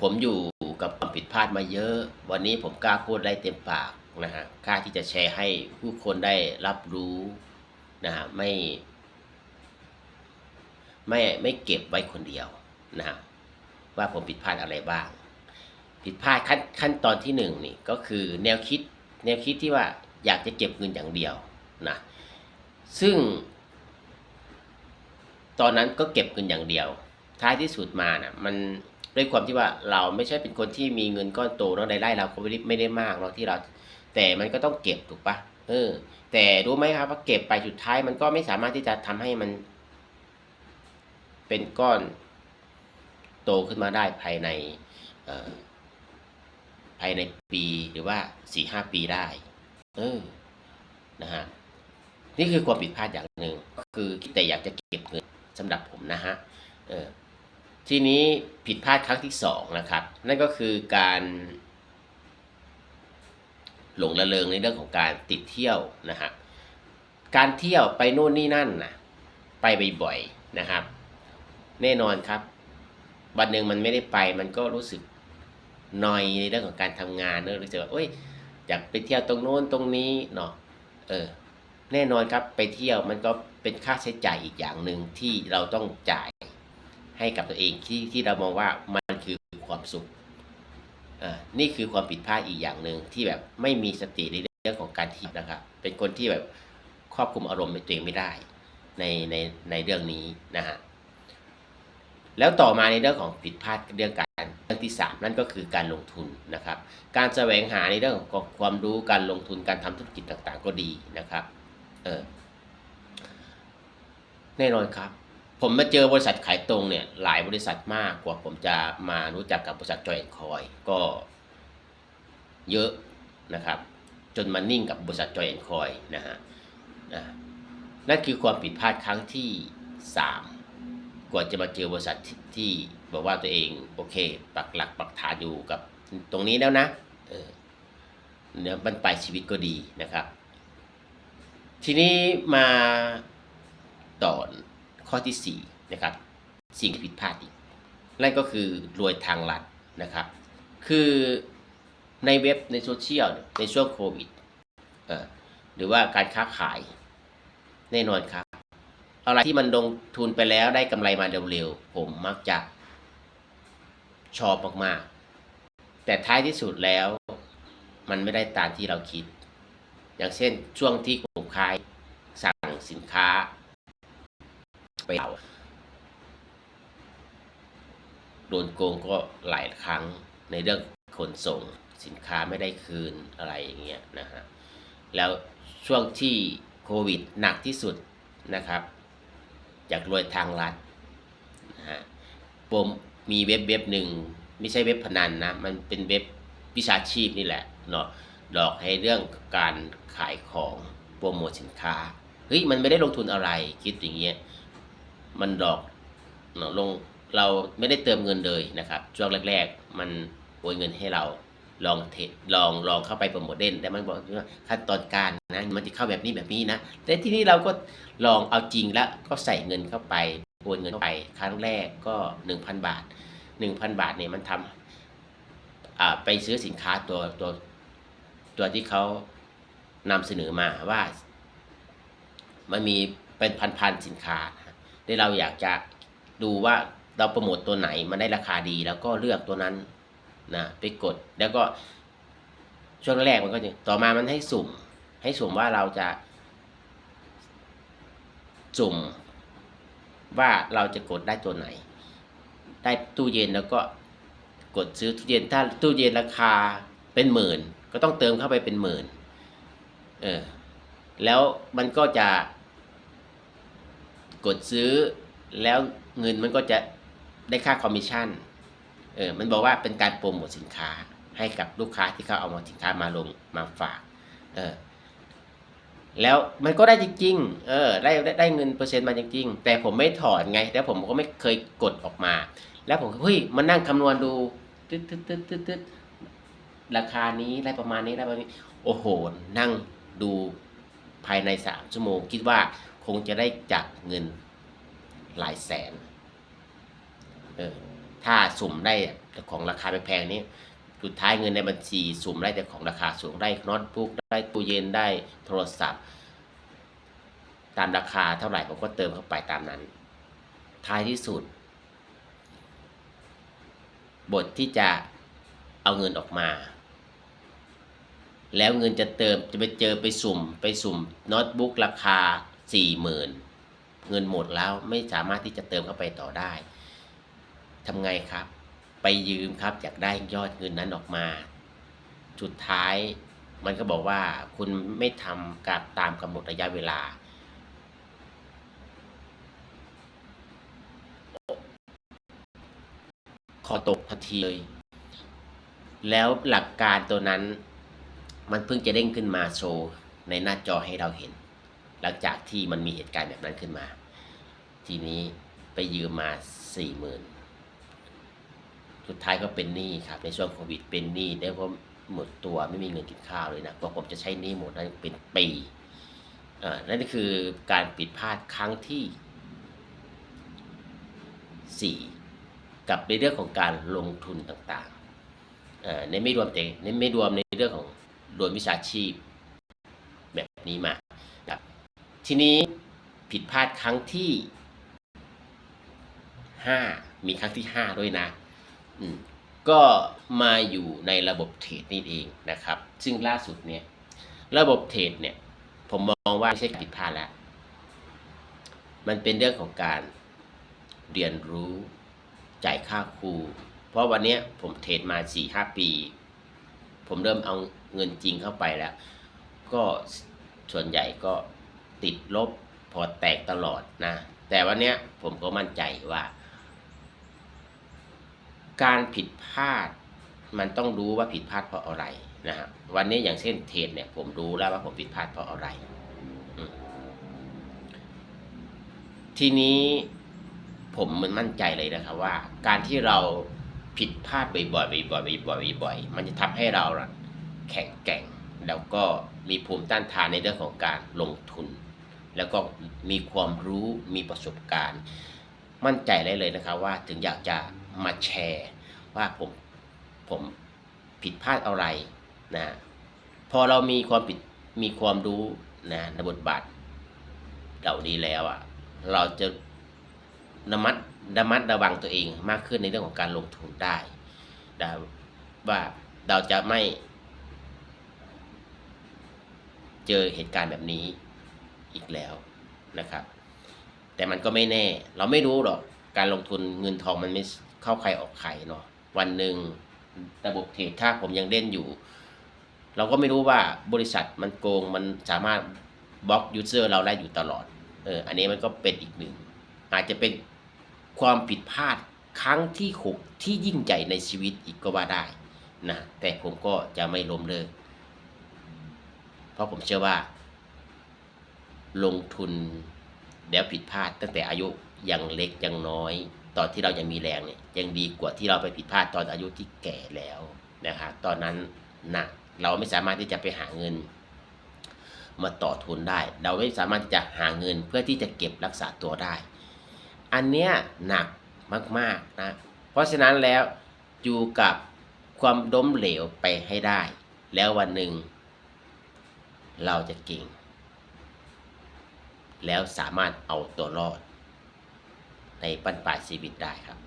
ผมอยู่กับความผิดพลาดมาเยอะ วันนี้ผมกล้าพูดได้เต็มปากนะฮะกล้าที่จะแชร์ให้ผู้คนได้รับรู้นะฮะไม่ ไม่ไม่เก็บไว้คนเดียวนะฮะว่าผมผิดพลาดอะไรบ้าง ผิดพลาดขั้นขั้นตอนที่หนึ่งนี่ก็คือแนวคิดแนวคิดที่ว่าอยากจะเก็บเงินอย่างเดียวนะซึ่ง ตอนนั้นก็เก็บเงินอย่างเดียว ท้ายที่สุดมานะ่ะมัน ด้วยความที่ว่าเราไม่ใช่เป็นคนที่มีเงินก้อนโตเนาะรายได้เราก็ไม่ได้ไม่ได้มากเนาะที่เรา แต่มันก็ต้องเก็บถูกปะเออ แต่รู้ไหมครับว่าเก็บไปสุดท้ายมันก็ไม่สามารถที่จะทำให้มัน เป็นก้อนโตขึ้นมาได้ภายในเอ่อภายในปีหรือว่าสี่ห้าปีได้ เออนะฮะนี่คือความผิดพลาดอย่างหนึ่งคือแต่อยากจะเก็บเงินสำหรับผมนะฮะเออ ทีนี้ผิดพลาดครั้งที่สองนะครับ นั่นก็คือการหลงระเริงในเรื่องของการติดเที่ยวนะฮะการเที่ยวไปโน่นนี่นั่นนะไปบ่อยๆนะครับ แน่นอนครับ วันหนึ่งมันไม่ได้ไปมันก็รู้สึกนอยในเรื่องของการทำงานเนอะรู้สึกว่าเอ้ยอยากไปเที่ยวตรงโน้นตรงนี้เนาะเออ แน่นอนครับไปเที่ยวมันก็เป็นค่าใช้จ่ายอีกอย่างหนึ่งที่เราต้องจ่าย ให้กับตัวเองที่ที่เรามองว่ามันคือความสุขอ่านี่คือความผิดพลาดอีกอย่างหนึ่งที่แบบไม่มีสติในเรื่องของการที่นะครับ เป็นคนที่แบบควบคุมอารมณ์ในตัวเองไม่ได้ ในในในเรื่องนี้นะฮะแล้วต่อมาในเรื่องของผิดพลาดเรื่องการเรื่องที่สามนั่นก็คือการลงทุนนะครับ การแสวงหาในเรื่องของความรู้การลงทุนการทำธุรกิจต่างๆ ก็ดีนะครับเออแน่นอนครับ ผมมาเจอบริษัทขายตรงเนี่ยหลายบริษัทมากกว่าผมจะมารู้จักกับบริษัทจอยแอนคอยก็เยอะนะครับ จนมานิ่งกับบริษัทจอยแอนคอยนะฮะนั่นคือความผิดพลาดครั้งที่สามกว่าจะมาเจอบริษัทที่บอกว่าตัวเองโอเค ปักหลักปักฐานอยู่กับตรงนี้แล้วนะเออเนื้อบันปลายชีวิตก็ดีนะครับ ทีนี้มาต่อ ข้อที่สี่นะครับสิ่งผิดพลาดอีกนั่นก็คือรวยทางลัดนะครับ คือในเว็บในโซเชียลในช่วงโควิดหรือว่าการค้าขายแน่นอนครับ อะไรที่มันลงทุนไปแล้วได้กำไรมาเร็วๆ ผมมักจะชอบมากๆ แต่ท้ายที่สุดแล้ว มันไม่ได้ตามที่เราคิด อย่างเช่นช่วงที่ผมขายสั่งสินค้า ไปเอาโดนโกงก็หลายครั้งในเรื่องขนส่งสินค้าไม่ได้คืนอะไรอย่างเงี้ยนะฮะแล้วช่วงที่โควิดหนักที่สุดนะครับอยากรวยทางลัดนะฮะผมมีเว็บเว็บหนึ่งไม่ใช่เว็บพนันนะ มันเป็นเว็บวิชาชีพนี่แหละเนาะหลอกให้เรื่องการขายของโปรโมทสินค้าเฮ้ยมันไม่ได้ลงทุนอะไรคิดอย่างเงี้ย มันหลอกเนาะลงเราไม่ได้เติมเงินเลยนะครับ ช่วงแรก ๆ มันโอนเงินให้เราลองเทลองลองเข้าไปโปรโมทเด่นแต่มันบอกว่าขั้นตอนการนะมันจะเข้าแบบนี้แบบนี้นะแต่ที่นี่เราก็ลองเอาจริงแล้วก็ใส่เงินเข้าไปโอนเงินเข้าไปครั้งแรกก็ 1,000 บาท 1,000 บาทเนี่ยมันทำอ่าไปซื้อสินค้าตัวตัวตัวที่เขานำเสนอมาว่า มันมีเป็นพันๆสินค้า ที่เราอยากจะดูว่าเราโปรโมทตัวไหนมันได้ราคาดีแล้วก็เลือกตัวนั้นนะไปกดแล้วก็ช่วงแรกมันก็จะต่อมามันให้สุ่ม ให้สุ่มว่าเราจะ สุ่ม ว่าเราจะกดได้ตัวไหน ได้ตู้เย็นแล้วก็กดซื้อตู้เย็นถ้าตู้เย็นราคาเป็นหมื่น ก็ต้องเติมเข้าไปเป็นหมื่นเออแล้วมันก็จะ กดซื้อ แล้วเงินมันก็จะได้ค่าคอมมิชชั่นเออมันบอกว่าเป็นการโปรโมทสินค้าให้กับลูกค้าที่เขาเอามาสินค้ามาลงมาฝากเออแล้วมันก็ได้จริงๆ เออได้ได้ได้เงินเปอร์เซ็นต์มาจริงๆ แต่ผมไม่ถอนไง แล้วผมก็ไม่เคยกดออกมา แล้วผมก็เฮ้ยมานั่งคำนวณดูตึ๊ดตึ๊ดตึ๊ดตึ๊ดตึ๊ดราคานี้ได้ประมาณนี้ได้ประมาณนี้ โอ้โห นั่งดูภายในสามชั่วโมง คิดว่า คงจะได้จากเงินหลายแสน เออ ถ้าสุ่มได้แต่ของราคาแพงๆนี้สุดท้ายเงินในบัญชีสุ่มได้แต่ของราคาสูงได้โน้ตบุ๊กได้ตู้เย็นได้โทรศัพท์ ตามราคาเท่าไหร่ผมก็เติมเข้าไปตามนั้น ท้ายที่สุด บทที่จะเอาเงินออกมา แล้วเงินจะเติมจะไปเจอไปสุ่ม ไปสุ่มโน้ตบุ๊กราคา สี่หมื่นเงินหมดแล้วไม่สามารถที่จะเติมเข้าไปต่อได้ทำไงครับ ไปยืมครับอยากได้ยอดเงินนั้นออกมาสุดท้ายมันก็บอกว่าคุณไม่ทำการตามกำหนดระยะเวลาคอตกทันทีเลย แล้วหลักการตัวนั้น มันเพิ่งจะเด้งขึ้นมาโชว์ในหน้าจอให้เราเห็น หลังจากที่มันมีเหตุการณ์แบบนั้นขึ้นมา ทีนี้ไปยืมมาสี่หมื่นสุดท้ายก็เป็นหนี้ครับในช่วงโควิดเป็นหนี้ได้เพราะหมดตัวไม่มีเงินกินข้าวเลยนะก็ผมจะใช้หนี้หมดนั้นเป็นปีอ่านั่นคือการผิดพลาดครั้งที่สี่กับในเรื่องของการลงทุนต่างๆอ่าในไม่รวมแต่ในไม่รวมในเรื่องของโดยวิชาชีพแบบนี้มา ทีนี้ผิดพลาดครั้งที่ห้ามีครั้งที่ห้าด้วยนะอืมก็มาอยู่ในระบบเทรดนี่เองนะครับ ซึ่งล่าสุดเนี่ย ระบบเทรดเนี่ย ผมมองว่าไม่ใช่ผิดพลาดแล้ว มันเป็นเรื่องของการเรียนรู้จ่ายค่าครู เพราะวันนี้ผมเทรดมาสี่ห้าปี ผมเริ่มเอาเงินจริงเข้าไปแล้ว ก็ส่วนใหญ่ก็ ติดลบพอแตกตลอดนะ แต่วันนี้ผมก็มั่นใจว่า การผิดพลาด มันต้องรู้ว่าผิดพลาดเพราะอะไรนะครับวันนี้อย่างเช่นเทรดเนี่ย ผมรู้แล้วว่าผมผิดพลาดเพราะอะไร ทีนี้ผมมันมั่นใจเลยนะครับว่า การที่เราผิดพลาดบ่อยๆบ่อยๆบ่อยๆบ่อยๆมันจะทำให้เราแข็งแกร่ง แล้วก็มีภูมิต้านทานในเรื่องของการลงทุน แล้วก็มีความรู้มีประสบการณ์ มั่นใจได้เลยนะครับว่าถึงอยากจะมาแชร์ ว่าผมผมผิดพลาดอะไรนะพอเรามีความผิดมีความรู้นะในบทบาทเหล่านี้แล้วอะเราจะระมัดระมัดระวังตัวเองมากขึ้นในเรื่องของการลงทุนได้นะว่าเราจะไม่เจอเหตุการณ์แบบนี้ อีกแล้วนะครับ แต่มันก็ไม่แน่ เราไม่รู้หรอกการลงทุนเงินทองมันไม่เข้าใครออกใครเนาะวันหนึ่งระบบเทรดถ้าผมยังเล่นอยู่ เราก็ไม่รู้ว่าบริษัทมันโกงมันสามารถบล็อกยูเซอร์เราได้อยู่ตลอดเอออันนี้มันก็เป็นอีกหนึ่งอาจจะเป็นความผิดพลาดครั้งที่หกที่ยิ่งใหญ่ในชีวิตอีกก็ว่าได้นะแต่ผมก็จะไม่ล้มเลิกเพราะผมเชื่อว่า ลงทุนแล้วผิดพลาดตั้งแต่อายุยังเล็กยังน้อย ตอนที่เรายังมีแรงเนี่ยยังดีกว่าที่เราไปผิดพลาดตอนอายุที่แก่แล้วนะครับตอนนั้นหนักเราไม่สามารถที่จะไปหาเงิน มาต่อทุนได้ เราไม่สามารถที่จะหาเงินเพื่อที่จะเก็บรักษาตัวได้ อันเนี้ยหนักมากๆนะเพราะฉะนั้นแล้วอยู่กับความล้มเหลวไปให้ได้ แล้ววันหนึ่งเราจะเก่ง แล้วสามารถเอาตัวรอด ในปันปลายชีวิตได้ครับ